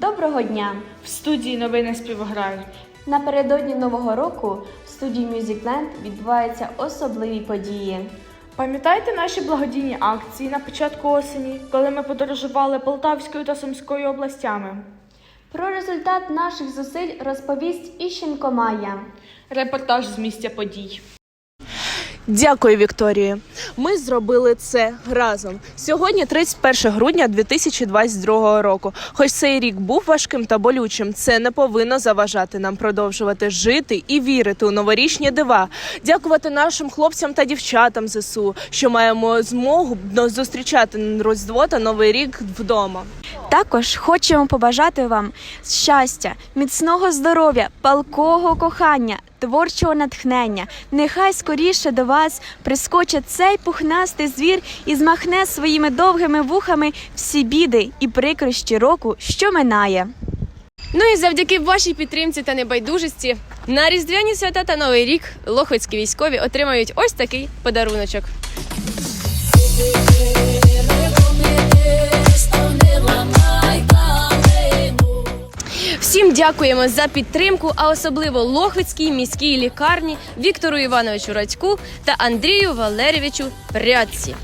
Доброго дня! В студії новини співграють. Напередодні Нового року в студії Musicland відбуваються особливі події. Пам'ятаєте наші благодійні акції на початку осені, коли ми подорожували Полтавською та Сумською областями? Про результат наших зусиль розповість Іщенко Майя. Репортаж з місця подій. Дякую, Вікторію. Ми зробили це разом. Сьогодні 31 грудня 2022 року. Хоч цей рік був важким та болючим, це не повинно заважати нам продовжувати жити і вірити у новорічні дива. Дякувати нашим хлопцям та дівчатам ЗСУ, що маємо змогу зустрічати Різдво та Новий рік вдома. Також хочемо побажати вам щастя, міцного здоров'я, палкого кохання, творчого натхнення. Нехай скоріше до вас прискочить цей пухнастий звір і змахне своїми довгими вухами всі біди і прикрощі року, що минає. Ну і завдяки вашій підтримці та небайдужості на різдвяні свята та новий рік лохвицькі військові отримають ось такий подаруночок. Всім дякуємо за підтримку, а особливо Лохвицькій міській лікарні Віктору Івановичу Радьку та Андрію Валерійовичу Прядці.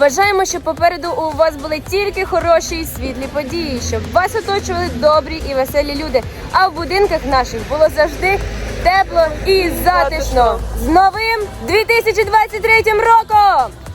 Бажаємо, щоб попереду у вас були тільки хороші і світлі події, щоб вас оточували добрі і веселі люди. А в будинках наших було завжди тепло і затишно. З новим 2023 роком!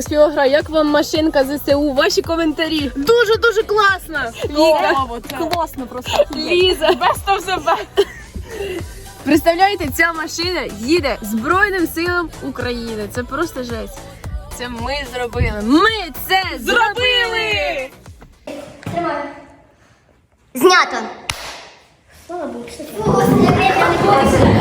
Співогра, як вам машинка ЗСУ? Ваші коментарі. Дуже дуже класно! Віка. Класно просто. Ліза. Best of the best. Представляєте, ця машина їде Збройним силам України. Це просто жесть. Це ми зробили. Ми це зробили! Знято. Слава Богу, все.